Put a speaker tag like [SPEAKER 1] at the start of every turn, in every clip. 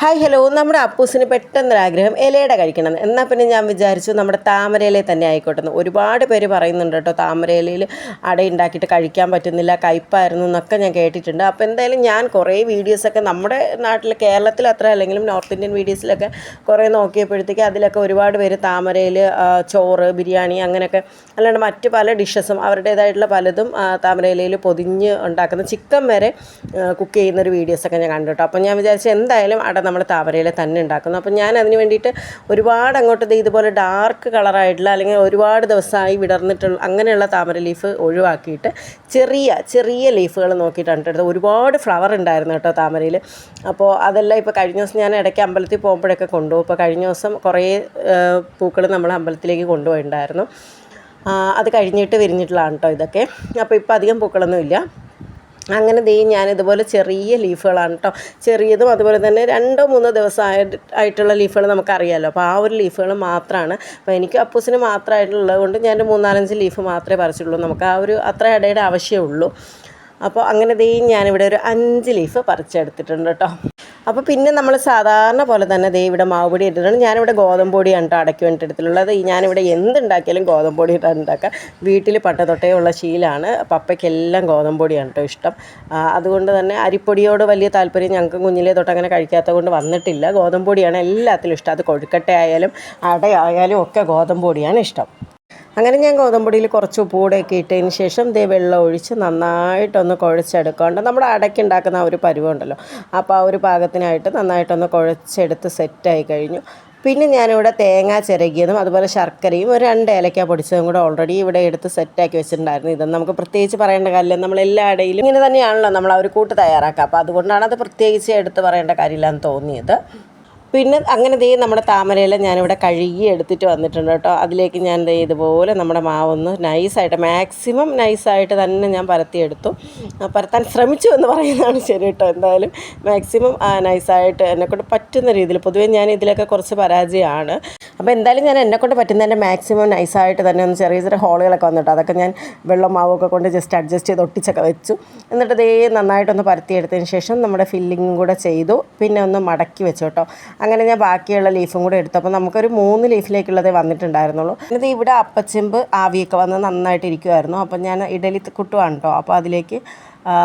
[SPEAKER 1] Hi hello നമ്മുടെ അപ്പൂസിന് പെട്ടെന്നൊരാഗ്രഹം ഇലയുടെ കഴിക്കണം എന്ന്. എന്നാൽ പിന്നെ ഞാൻ വിചാരിച്ചു നമ്മുടെ താമരയിലെ തന്നെ ആയിക്കോട്ടെ എന്ന്. ഒരുപാട് പേര് പറയുന്നുണ്ട് കേട്ടോ താമരയിലയിൽ അട ഉണ്ടാക്കിയിട്ട് കഴിക്കാൻ പറ്റുന്നില്ല കയ്പ്പായിരുന്നു എന്നൊക്കെ ഞാൻ കേട്ടിട്ടുണ്ട് അപ്പോൾ എന്തായാലും ഞാൻ കുറേ വീഡിയോസൊക്കെ നമ്മുടെ നാട്ടിൽ കേരളത്തിൽ അത്ര അല്ലെങ്കിലും നോർത്ത് ഇന്ത്യൻ വീഡിയോസിലൊക്കെ കുറേ നോക്കിയപ്പോഴത്തേക്ക് അതിലൊക്കെ ഒരുപാട് പേര് താമരയിൽ ചോറ് ബിരിയാണി അങ്ങനെയൊക്കെ അല്ലാണ്ട് മറ്റു പല ഡിഷസും അവരുടേതായിട്ടുള്ള പലതും താമരയിലയിൽ പൊതിഞ്ഞ് ഉണ്ടാക്കുന്ന ചിക്കൻ വരെ കുക്ക് ചെയ്യുന്നൊരു വീഡിയോസൊക്കെ ഞാൻ കണ്ടു കേട്ടോ അപ്പോൾ ഞാൻ വിചാരിച്ചു എന്തായാലും അട നമ്മൾ താമരയിൽ തന്നെ ഉണ്ടാക്കുന്നു. അപ്പോൾ ഞാൻ അതിന് വേണ്ടിയിട്ട് ഒരുപാട് അങ്ങോട്ട് ഇതുപോലെ ഡാർക്ക് കളറായിട്ടുള്ള അല്ലെങ്കിൽ ഒരുപാട് ദിവസമായി വിടർന്നിട്ടുള്ള അങ്ങനെയുള്ള താമര ലീഫ് ഒഴിവാക്കിയിട്ട് ചെറിയ ചെറിയ ലീഫുകൾ നോക്കിയിട്ടാണ് എടുത്തത്. ഒരുപാട് ഫ്ലവർ ഉണ്ടായിരുന്നു കേട്ടോ താമരയിൽ അപ്പോൾ അതെല്ലാം ഇപ്പോൾ കഴിഞ്ഞ ദിവസം ഞാൻ ഇടയ്ക്ക് അമ്പലത്തിൽ പോകുമ്പോഴൊക്കെ കൊണ്ടുപോകും ഇപ്പോൾ കഴിഞ്ഞ ദിവസം കുറേ പൂക്കൾ നമ്മൾ അമ്പലത്തിലേക്ക് കൊണ്ടുപോയിട്ടുണ്ടായിരുന്നു അത് കഴിഞ്ഞിട്ട് വിരിഞ്ഞിട്ടുള്ളതാണ് കേട്ടോ ഇതൊക്കെ. അപ്പോൾ ഇപ്പോൾ അധികം പൂക്കളൊന്നുമില്ല. അങ്ങനെ ദേ ഞാനിതുപോലെ ചെറിയ ലീഫുകളാണ് കേട്ടോ ചെറിയതും അതുപോലെ തന്നെ രണ്ടോ മൂന്നോ ദിവസം ആയിട്ട് ആയിട്ടുള്ള ലീഫുകൾ നമുക്കറിയാമല്ലോ അപ്പോൾ ആ ഒരു ലീഫുകൾ മാത്രമാണ് അപ്പോൾ എനിക്ക് അപ്പൂസിന് മാത്രമായിട്ടുള്ളത് കൊണ്ട് ഞാൻ മൂന്നാലഞ്ച് ലീഫ് മാത്രമേ പറിച്ചിട്ടുള്ളൂ. നമുക്ക് ആ ഒരു അത്ര ഇടയുടെ ആവശ്യമുള്ളൂ. അപ്പോൾ അങ്ങനെ ദേ ഞാനിവിടെ ഒരു അഞ്ച് ലീഫ് പറിച്ചെടുത്തിട്ടുണ്ട് കേട്ടോ അപ്പോൾ പിന്നെ നമ്മൾ സാധാരണ പോലെ തന്നെ ദേ ഇവിടെ മാവ് പൊടി ഇട്ടിട്ടുണ്ട് ഞാനിവിടെ ഗോതമ്പ് പൊടിയാണ് കേട്ടോ അടയ്ക്ക് വേണ്ടിയിട്ടുള്ളത് എടുത്തിട്ടുള്ളത് ഞാനിവിടെ എന്തുണ്ടാക്കിയാലും ഗോതമ്പ് പൊടി ഇട്ടാണ് ഉണ്ടാക്കുക. വീട്ടിൽ പട്ടതൊട്ടേ ഉള്ള ശീലമാണ് പപ്പയ്ക്കെല്ലാം ഗോതമ്പ് പൊടിയാണ് കേട്ടോ ഇഷ്ടം. അതുകൊണ്ട് തന്നെ അരിപ്പൊടിയോട് വലിയ താല്പര്യം ഞങ്ങൾക്ക് കുഞ്ഞിലേ തൊട്ട് അങ്ങനെ കഴിക്കാത്തത് കൊണ്ട് വന്നിട്ടില്ല. ഗോതമ്പ് പൊടിയാണ് എല്ലാത്തിലും ഇഷ്ടം. അത് കൊഴുക്കട്ട ആയാലും അടയായാലും ഒക്കെ ഗോതമ്പ് പൊടിയാണ് ഇഷ്ടം. അങ്ങനെ ഞാൻ ഗോതമ്പൊടിയിൽ കുറച്ച് ഉപ്പ് കൂടെയൊക്കെ ഇട്ടതിന് ശേഷം ദേ വെള്ളം ഒഴിച്ച് നന്നായിട്ടൊന്ന് കുഴച്ചെടുക്കാണ്ട് നമ്മുടെ അടയ്ക്ക് ഉണ്ടാക്കുന്ന ആ ഒരു പരുവുണ്ടല്ലോ. അപ്പോൾ ആ ഒരു പാകത്തിനായിട്ട് നന്നായിട്ടൊന്ന് കുഴച്ചെടുത്ത് സെറ്റായി കഴിഞ്ഞു. പിന്നെ ഞാനിവിടെ തേങ്ങ ചിരകിയതും അതുപോലെ ശർക്കരയും ഒരു രണ്ട് ഏലക്ക പൊടിച്ചതും കൂടെ ഓൾറെഡി ഇവിടെ എടുത്ത് സെറ്റാക്കി വെച്ചിട്ടുണ്ടായിരുന്നു. ഇതൊന്നും നമുക്ക് പ്രത്യേകിച്ച് പറയേണ്ട കാര്യമില്ല. നമ്മൾ എല്ലാ ഇടയിലും ഇങ്ങനെ തന്നെയാണല്ലോ നമ്മൾ ആ ഒരു കൂട്ട് തയ്യാറാക്കുക. അപ്പോൾ അതുകൊണ്ടാണ് അത് പ്രത്യേകിച്ച് എടുത്ത് പറയേണ്ട കാര്യമില്ലെന്ന് തോന്നിയത്. പിന്നെ അങ്ങനെ ദേ നമ്മുടെ താമരയില ഞാനിവിടെ കഴുകി എടുത്തിട്ട് വന്നിട്ടുണ്ട് കേട്ടോ. അതിലേക്ക് ഞാൻ ദേ ഇതുപോലെ നമ്മുടെ മാവൊന്ന് നൈസായിട്ട് മാക്സിമം നൈസായിട്ട് തന്നെ ഞാൻ പരത്തിയെടുത്തു. പരത്താൻ ശ്രമിച്ചു എന്ന് പറയുന്നതാണ് ശരി കേട്ടോ. എന്തായാലും മാക്സിമം നൈസായിട്ട് എന്നെക്കൊണ്ട് പറ്റുന്ന രീതിയിൽ പൊതുവേ ഞാൻ ഇതിലൊക്കെ കുറച്ച് പരാജയമാണ്. അപ്പോൾ എന്തായാലും ഞാൻ എന്നെക്കൊണ്ട് പറ്റുന്നതിന്റെ മാക്സിമം നൈസായിട്ട് തന്നെ ഒന്ന് ചെറിയ ചെറിയ ഹോളുകളൊക്കെ വന്നിട്ട്. അതൊക്കെ ഞാൻ വെള്ളം മാവൊക്കെ കൊണ്ട് ജസ്റ്റ് അഡ്ജസ്റ്റ് ചെയ്ത് ഒട്ടിച്ചൊക്കെ വെച്ചു. എന്നിട്ട് ദേ നന്നായിട്ടൊന്ന് പരത്തിയെടുത്തതിന് ശേഷം നമ്മുടെ ഫില്ലിങ്ങും കൂടെ ചെയ്തു. പിന്നെ ഒന്ന് മടക്കി വെച്ചു കേട്ടോ. അങ്ങനെ ഞാൻ ബാക്കിയുള്ള ലീഫും കൂടെ എടുത്തു. അപ്പോൾ നമുക്കൊരു മൂന്ന് ലീഫിലേക്കുള്ളതേ വന്നിട്ടുണ്ടായിരുന്നുള്ളൂ. എന്നിട്ട് ഇവിടെ അപ്പച്ചെമ്പ് ആവിയൊക്കെ വന്ന് നന്നായിട്ട് ഇരിക്കുമായിരുന്നു അപ്പോൾ ഞാൻ ഇഡലി കുട്ടുവാണ് കേട്ടോ അപ്പോൾ അതിലേക്ക്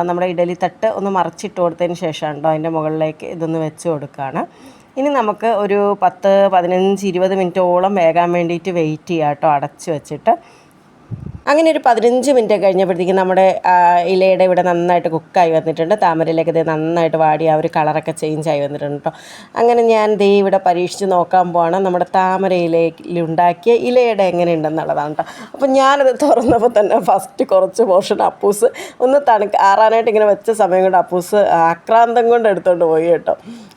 [SPEAKER 1] നമ്മുടെ ഇഡലി തട്ട് ഒന്ന് മറിച്ചിട്ട് കൊടുത്തതിന് ശേഷമാണ് കേട്ടോ അതിന്റെ മുകളിലേക്ക് ഇതൊന്ന് വെച്ച് കൊടുക്കുകയാണ് ഇനി നമുക്ക് ഒരു പത്ത് പതിനഞ്ച് ഇരുപത് മിനിറ്റോളം വേകാൻ വേണ്ടിയിട്ട് വെയിറ്റ് ചെയ്യാം കേട്ടോ അടച്ച് വെച്ചിട്ട്. അങ്ങനെ ഒരു പതിനഞ്ച് മിനിറ്റ് കഴിഞ്ഞപ്പോഴത്തേക്കും നമ്മുടെ ഇലയുടെ ഇവിടെ നന്നായിട്ട് കുക്കായി വന്നിട്ടുണ്ട്. താമരയിലേക്ക് ഇത് നന്നായിട്ട് വാടി ആ ഒരു കളറൊക്കെ ചേഞ്ച് ആയി വന്നിട്ടുണ്ട് കേട്ടോ അങ്ങനെ ഞാൻ ദേ ഇവിടെ പരീക്ഷിച്ച് നോക്കാൻ പോവാണ്. നമ്മുടെ താമര ഇലയിലുണ്ടാക്കിയ ഇലയുടെ എങ്ങനെയുണ്ടെന്നുള്ളതാണ് കേട്ടോ അപ്പം ഞാനത് തുറന്നപ്പോൾ തന്നെ ഫസ്റ്റ് കുറച്ച് പോർഷൻ അപ്പൂസ് ഒന്ന് തണുക്ക് ആറാനായിട്ട് ഇങ്ങനെ വെച്ച സമയം കൊണ്ട് അപ്പൂസ് ആക്രാന്തം കൊണ്ട് എടുത്തുകൊണ്ട് പോയി കേട്ടോ.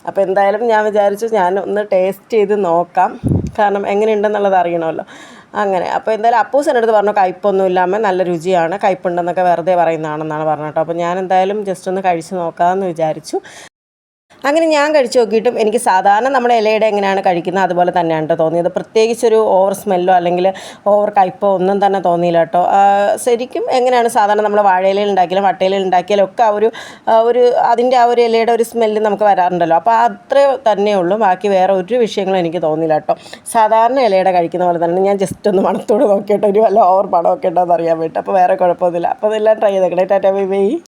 [SPEAKER 1] അപ്പോൾ എന്തായാലും ഞാൻ വിചാരിച്ചു ഞാൻ ഒന്ന് ടേസ്റ്റ് ചെയ്ത് നോക്കാം. കാരണം എങ്ങനെയുണ്ടെന്നുള്ളത് അറിയണമല്ലോ. അങ്ങനെ. അപ്പോൾ എന്തായാലും അപ്പൂസ് എന്റെ അടുത്ത് പറഞ്ഞു കയ്പൊന്നും ഇല്ലാமல் നല്ല രുചിയാണ്. കയ്പുണ്ടെന്നൊക്കെ വെറുതെ പറയുന്നതാണെന്നാണ് പറഞ്ഞത് കേട്ടോ. അപ്പോൾ ഞാൻ എന്തായാലും ജസ്റ്റ് ഒന്ന് കഴിച്ച് നോക്കാമെന്ന് വിചാരിച്ചു. അങ്ങനെ ഞാൻ കഴിച്ചു നോക്കിയിട്ടും എനിക്ക് സാധാരണ നമ്മുടെ ഇലയുടെ എങ്ങനെയാണ് കഴിക്കുന്നത് അതുപോലെ തന്നെയാണ് കേട്ടോ തോന്നിയത്. പ്രത്യേകിച്ചൊരു ഓവർ സ്മെല്ലോ അല്ലെങ്കിൽ ഓവർ കയ്പോ ഒന്നും തന്നെ തോന്നിയില്ല കേട്ടോ. ശരിക്കും എങ്ങനെയാണ് സാധാരണ നമ്മൾ വാഴയിലയിൽ ഉണ്ടാക്കിയാലും വട്ടയിലയിൽ ഉണ്ടാക്കിയാലും ഒക്കെ ആ ഒരു ഒരു അതിന്റെ ആ ഒരു ഇലയുടെ ഒരു സ്മെല്ല് നമുക്ക് വരാറുണ്ടല്ലോ. അപ്പോൾ അത്രേ തന്നെയേ ഉള്ളൂ. ബാക്കി വേറെ ഒരു വിഷയങ്ങളും എനിക്ക് തോന്നിയില്ല കേട്ടോ. സാധാരണ ഇലയുടെ കഴിക്കുന്ന പോലെ തന്നെ ഞാൻ ജസ്റ്റ് ഒന്ന് മണത്തോട് നോക്കിയിട്ട് ഒരു വല്ല ഓവർ പണമൊക്കെ ഉണ്ടോ എന്ന് അറിയാൻ വേണ്ടി. അപ്പോൾ വേറെ കുഴപ്പമൊന്നുമില്ല. അപ്പോൾ അതെല്ലാം ട്രൈ ചെയ്തേക്കണേ. Tata bye bye.